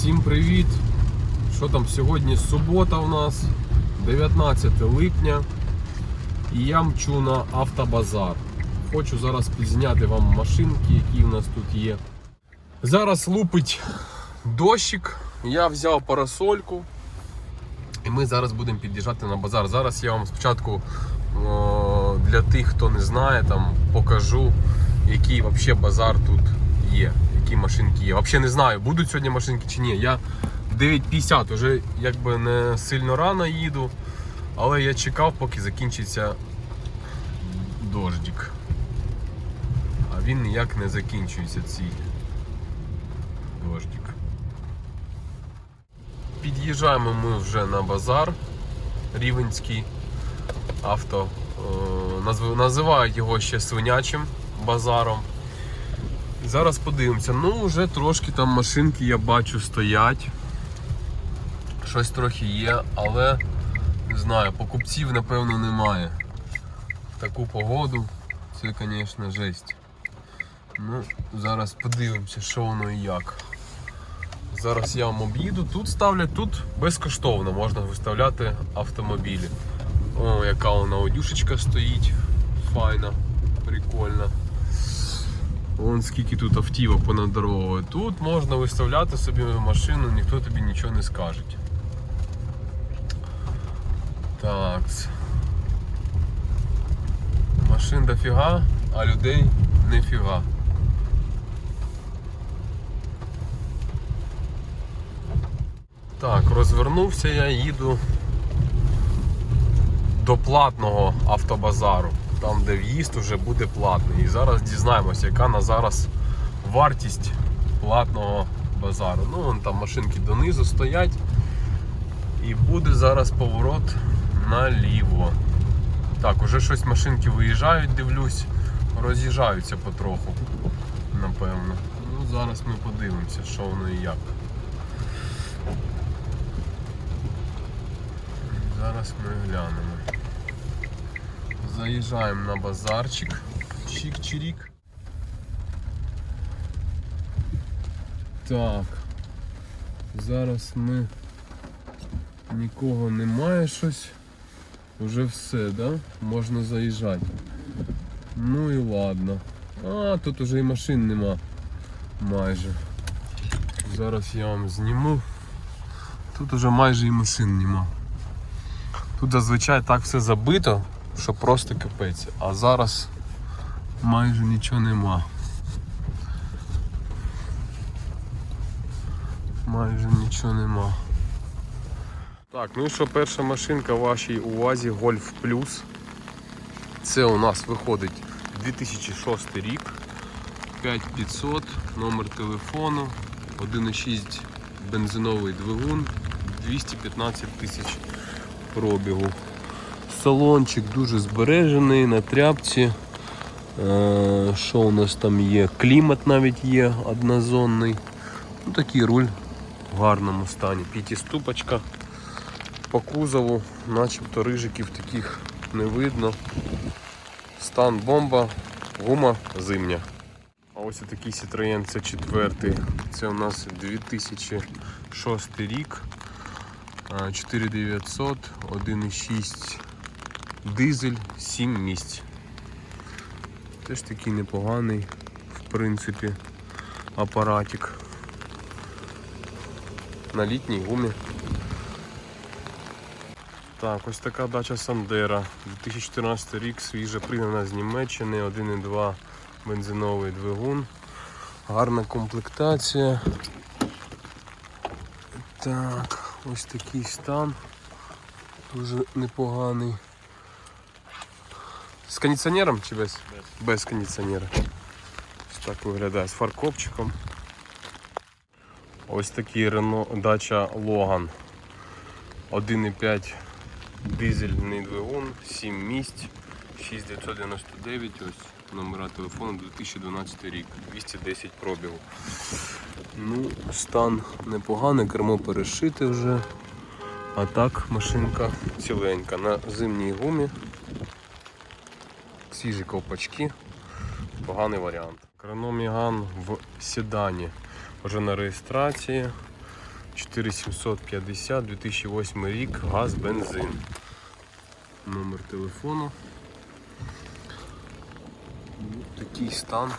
Всім привіт! Що там сьогодні субота у нас, 19 липня. І я мчу на автобазар. Хочу зараз підзняти вам машинки, які у нас тут є. Зараз лупить дощик. Я взяв парасольку. І ми зараз будемо під'їжджати на базар. Зараз я вам спочатку для тих, хто не знає, там покажу, який взагалі базар тут є, які машинки є. Взагалі не знаю, будуть сьогодні машинки чи ні. Я 9.50 вже якби не сильно рано їду, але я чекав, поки закінчиться дождик. А він ніяк не закінчується цей дождик. Під'їжджаємо ми вже на базар Рівенський авто. е, Називають його ще свинячим базаром. Зараз подивимося. Ну, вже трошки там машинки я бачу стоять. Щось трохи є, але не знаю, покупців напевно немає. В таку погоду це, звісно, жесть. Ну, зараз подивимося, що воно і як. Зараз я вам об'їду. Тут ставлять, тут безкоштовно можна виставляти автомобілі. О, яка вона одюшечка стоїть. Файна, прикольна. Вон скільки тут автівок понад дорогою. Тут можна виставляти собі машину, ніхто тобі нічого не скаже. Так. Машин дофіга, а людей нефіга. Так, розвернувся я, їду до платного автобазару, там де в'їзд вже буде платний. І зараз дізнаємося, яка на зараз вартість платного базару. Ну, вон там машинки донизу стоять. І буде зараз поворот наліво. Так, уже щось машинки виїжджають, дивлюсь, роз'їжджаються потроху, напевно. Ну, зараз ми подивимося, що воно і як. Зараз ми глянемо. Заїжджаємо на базарчик. Чик-чирік. Так. Зараз ми нікого немає щось. Уже все, да? Можна заїжджати. Ну і ладно. А, тут уже і машин нема майже. Зараз я вам зніму. Тут уже майже і машин нема. Тут зазвичай так все забито, що просто капець. А зараз майже нічого нема. Майже нічого нема. Так, ну і що перша машинка в вашій увазі Golf Plus. Це у нас виходить 2006 рік. 5500, номер телефону, 1,6 бензиновий двигун, 215 тисяч пробігу. Салончик дуже збережений на тряпці. Е, Що у нас там є? Клімат навіть є однозонний. Ну, такий руль в гарному стані. П'ятиступочка. По кузову, начебто рижиків таких не видно. Стан бомба, гума зимня. А ось такий Citroen це четвертий. Це у нас 2006 рік. 4900, 1,6 дизель, 7 місць. Теж такий непоганий, в принципі, апаратик. На літній гумі. Так, ось така дача Сандера. 2014 рік, свіже пригнана з Німеччини, 1,2 бензиновий двигун. Гарна комплектація. Так, ось такий стан. Дуже непоганий. З кондиціонером чи без? Без, без кондиціонера. Ось так виглядає з фаркопчиком. Ось такий Рено дача Логан. 1,5 дизельний двигун, 7 місць, 6999, ось номера телефону 2012 рік, 210 пробігу. Ну, стан непоганий, кермо перешите вже. А так машинка ціленька на зимній гумі. Свіжі ковпачки. Поганий варіант. Megane в седані. Вже на реєстрації. 4750, 2008 рік, газ, бензин. Номер телефону. Ну, Такий стан.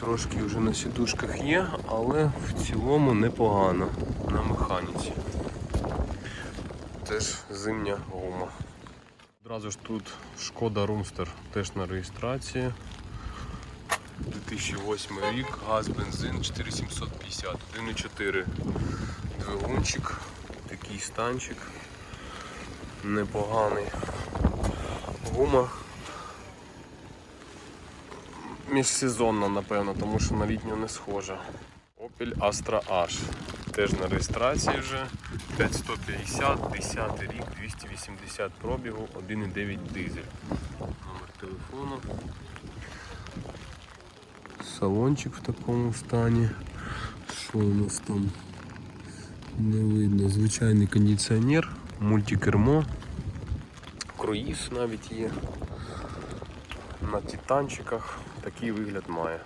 Трошки вже на сідушках є, але в цілому непогано на механіці. Теж зимня гума. Одразу ж тут шкода Румстер теж на реєстрації. 2008 рік, газ, бензин 4750, 1,4 двигунчик, такий станчик, непоганий. Гума міжсезонна, напевно, тому що на літню не схожа. Opel Astra H. Теж на реєстрації вже 5150, 10 рік, 280 пробігу, 1,9 дизель. Номер телефону. Салончик в такому стані. Що у нас там? Не видно. Звичайний кондиціонер, мультикермо, круїз навіть є. На титанчиках такий вигляд має.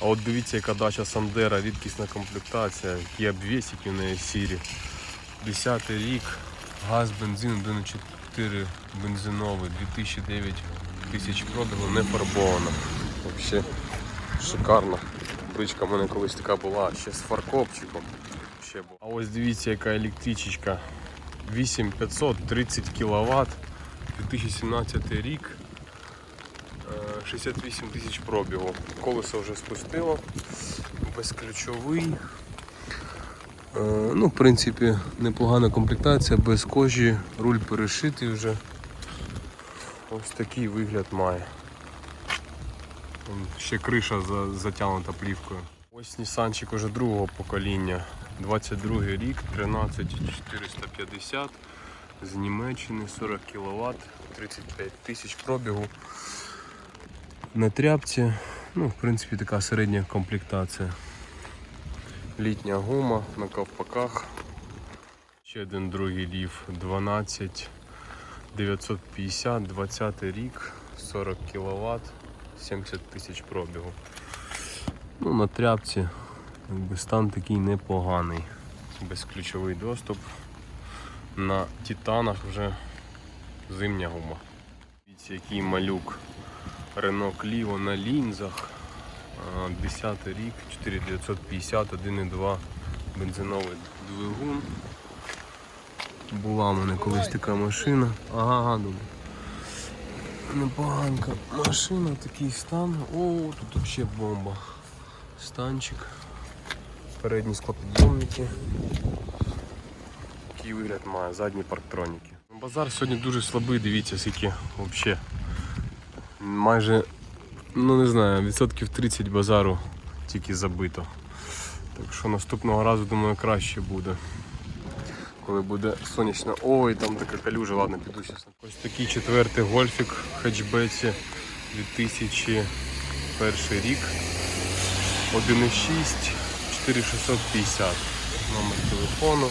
А от дивіться, яка дача Сандера, рідкісна комплектація, які обвісики в неї сірі. 10 рік, газ, бензин 1,4 бензиновий, 2009 тисяч пробігу, не фарбовано. Взагалі шикарно. Бричка в мене колись така була, ще з фаркопчиком. Ще була. А ось дивіться, яка електричечка. 8500, 30 кВт, 2017 рік. Е, 68 тисяч пробігу. Колесо вже спустило, безключовий. Е, Ну, в принципі, непогана комплектація, без кожі, руль перешитий вже. Ось такий вигляд має. Ще криша затягнута плівкою. Ось Нісанчик уже другого покоління. 22 рік, 13450 з Німеччини 40 кВт, 35 тисяч пробігу. На тряпці, ну, в принципі, така середня комплектація. Літня гума на ковпаках. Ще один другий лів 12 950, 20 рік, 40 кВт, 70 тисяч пробігу. Ну, на тряпці якби, стан такий непоганий. Безключовий доступ. На титанах вже зимня гума. Дивіться, який малюк. Renault Clio на лінзах. 10 рік, 4950, 1,2 бензиновий двигун. Була в мене колись така машина. Ага, ага, думаю. Непоганка машина, такий стан. О, тут взагалі бомба. Станчик. Передні склопідйомники. Такий вигляд має, задні парктроніки. Базар сьогодні дуже слабий, дивіться, скільки взагалі. Майже, ну не знаю, відсотків 30 базару тільки забито. Так що наступного разу, думаю, краще буде. Коли буде сонячно. Ой, там така калюжа, ладно, піду зараз. Ось такий четвертий гольфік в хетчбеці 2001 рік. 1,6, 4650. Номер телефону.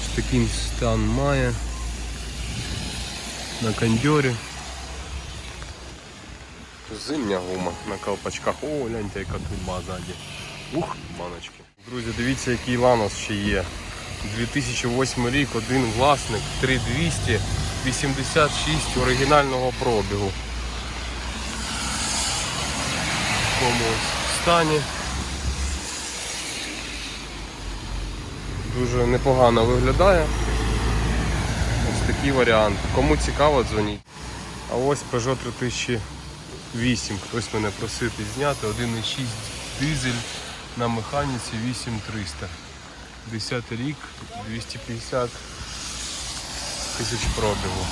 Ось такий стан має. На кондьорі. Зимня гума на колпачках. О, гляньте, яка труба ззаді. Ух, баночки. Друзі, дивіться, який ланос ще є. 2008 рік, один власник, 3200, 86 оригінального пробігу. В такому стані. Дуже непогано виглядає. Ось такий варіант. Кому цікаво, дзвоніть. А ось Peugeot 3008. Хтось мене просив підзняти. 1,6 дизель на механіці 8300. 10 рік, 250 тисяч пробігу.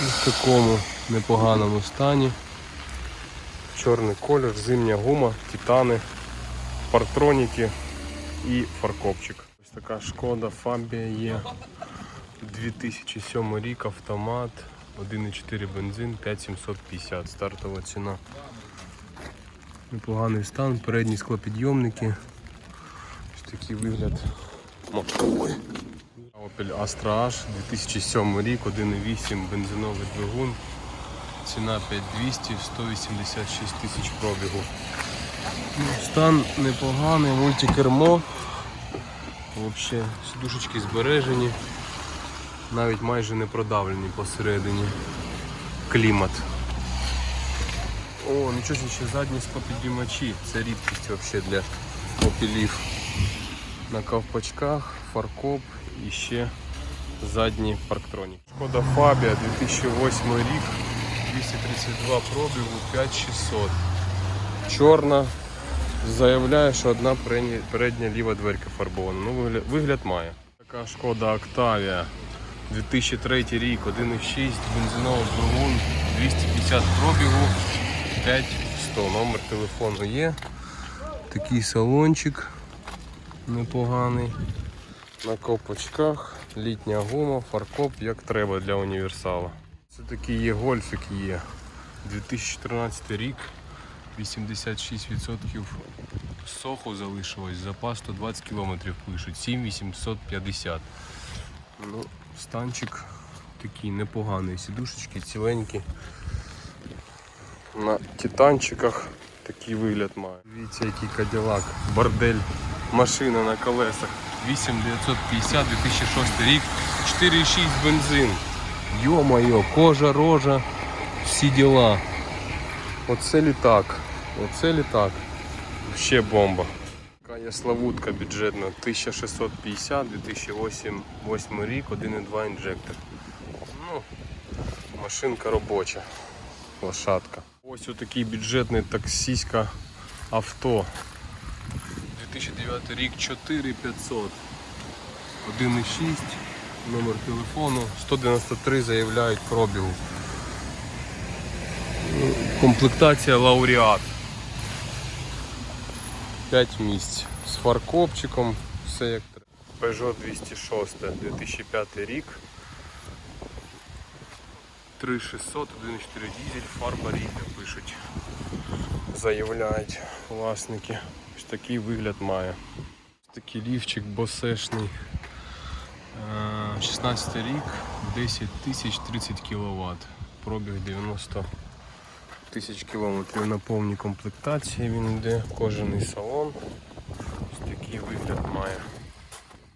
В такому непоганому стані. Чорний колір, зимня гума, титани, партроніки і фаркопчик. Ось така шкода Фабія є. 2007 рік, автомат, 1,4 бензин, 5750, стартова ціна. Непоганий стан, передні склопідйомники. Ось такий вигляд мотовий. Opel Astra H 2007 рік, 1,8 бензиновий двигун. Ціна 5200, 186 тисяч пробігу. Ну, Стан непоганий, мультикермо. Взагалі, сідушечки збережені, навіть майже не продавлені посередині. Клімат. О, нічого ще задні склопідіймачі. Це рідкість взагалі для опілів. На ковпачках, фаркоп і ще задні парктроні. Шкода Фабія 2008 рік, 232 пробігу, 5600. Чорна. Заявляє, що одна передня, ліва дверка фарбована. Ну, вигляд має. Така шкода Октавія. 2003 рік, 1,6, бензиновий двигун, 250 пробігу, 5100. Номер телефону є. Такий салончик непоганий. На копочках, літня гума, фаркоп, як треба для універсала. Це такий є гольфік є. 2014 рік, 86% соху залишилось, запас 120 км пишуть, 7850. Ну, станчик такий непоганий, сідушечки ціленькі. На титанчиках такий вигляд має. Дивіться, який каділак, бордель, машина на колесах. 8950, 2006 рік, 4,6 бензин. Йо-моє, кожа, рожа, всі діла. Оце літак. Оце літак. Ще бомба. Є славутка бюджетна 1650, 2008 8 рік, 1,2 інжектор. Ну, машинка робоча, лошадка. Ось отакий бюджетний таксійська авто. 2009 рік 4500. 1,6, номер телефону, 193 заявляють пробігу. Комплектація лауреат. 5 місць. З фаркопчиком, все як треба. Peugeot 206, 2005 рік. 3600, 1.4 дізель, фарба рідна пишуть. Заявляють власники. Ось такий вигляд має. Ось такий лівчик босешний. Е, 16 рік, 10 тисяч 30 кВт. Пробіг 90 тисяч кілометрів на повній комплектації він йде, кожаний салон. Ось такий вигляд має.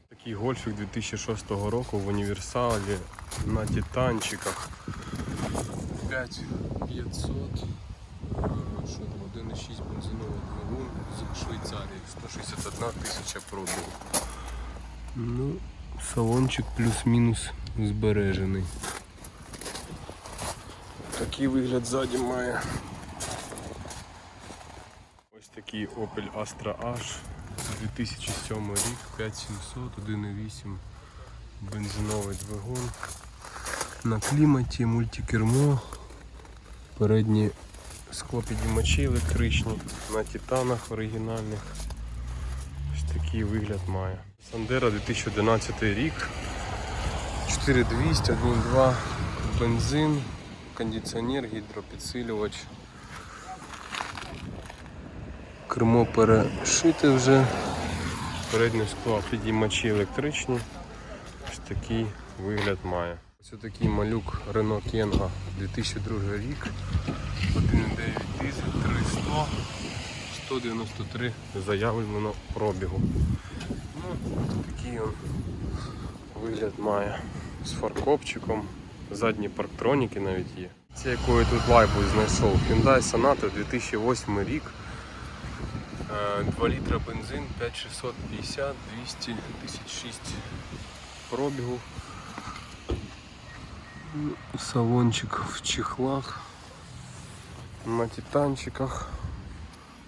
Такий гольфік 2006 року в універсалі на титанчиках. 5500. Е, Що там 1,6 бензиновий двигун з Швейцарії, 161 тисяча пробігу. Ну, салончик плюс-мінус збережений. Такий вигляд ззаді має. Ось такий Opel Astra H 2007 рік, 5700, 1,8 бензиновий двигун. На кліматі, мультикермо, передні склопідіймачі електричні, на титанах оригінальних. Ось такий вигляд має. Сандера 2011 рік. 4200, 1,2 бензин, кондиціонер, гідропідсилювач. Кермо перешите вже. Переднє скло підіймачі електричні. Ось такий вигляд має. Ось такий малюк Renault Kenga 2002 рік. 1,9 дизель, 300, 193 заявлено пробігу. Ну, такий он вигляд має з фаркопчиком. Задні парктроніки навіть є. Це якою тут лайбу знайшов. Hyundai Sonata 2008 рік. Е, 2 літра бензин, 5650, 200 1006 пробігу. Ну, Салончик в чехлах, на титанчиках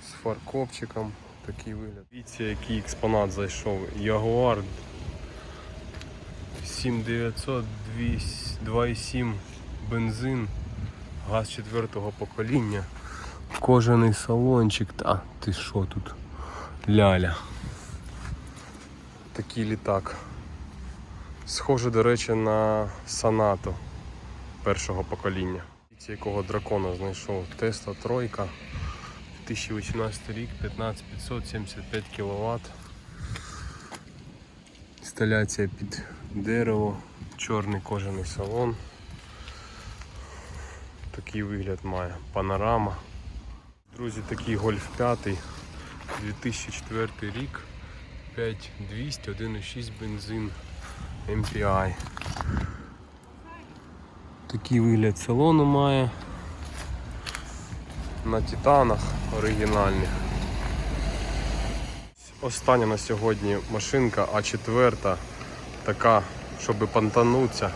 з фаркопчиком. Такий вигляд. Дивіться, який експонат зайшов. Ягуар 7900 2,7 бензин, газ четвертого покоління. Кожаний салончик, та ти що тут? Ляля. Такий літак. Схоже, до речі, на Санато першого покоління. Дивіться, якого дракона знайшов. Тесла тройка. 2018 рік, 15575 кВт. Інсталяція під дерево, чорний кожаний салон. Такий вигляд має. Панорама. Друзі, такий гольф 5, 2004 рік, 25200, 1,6 бензин MPI. Такий вигляд салону має. На титанах оригінальних. Остання на сьогодні машинка А4, така, щоб понтануться.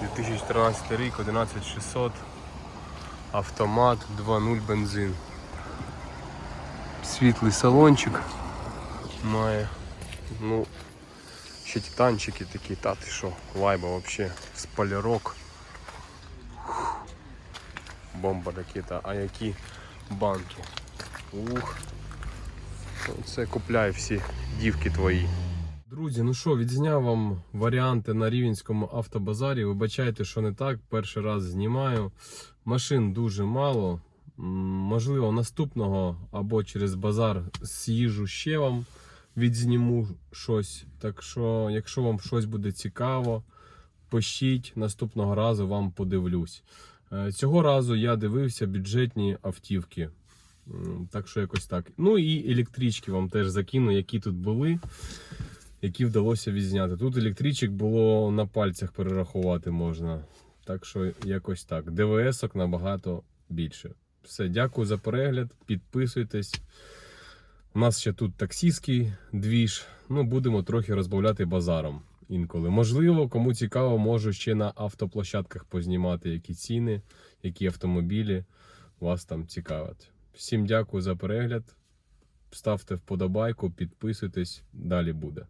2013 рік, 11600, автомат 2.0 бензин. Світлий салончик має. Ну, ще титанчики такі, та ти що, вайба вообще, спалерок. Бомба ракета, а які банки. Ух. Це купляй всі дівки твої. Друзі, ну що, відзняв вам варіанти на Рівенському автобазарі. Вибачайте, що не так. Перший раз знімаю. Машин дуже мало. Можливо, наступного або через базар з'їжджу ще вам відзніму щось. Так що, якщо вам щось буде цікаво, пишіть, наступного разу вам подивлюсь. Е, Цього разу я дивився бюджетні автівки. Так що якось так. Ну і електрички вам теж закину, які тут були, які вдалося відзняти. Тут електричок було на пальцях перерахувати можна. Так що якось так. ДВС-ок набагато більше. Все, дякую за перегляд. Підписуйтесь. У нас ще тут таксійський двіж. Ну, будемо трохи розбавляти базаром інколи. Можливо, кому цікаво, можу ще на автоплощадках познімати, які ціни, які автомобілі вас там цікавять. Всім дякую за перегляд. Ставте вподобайку, підписуйтесь, далі буде.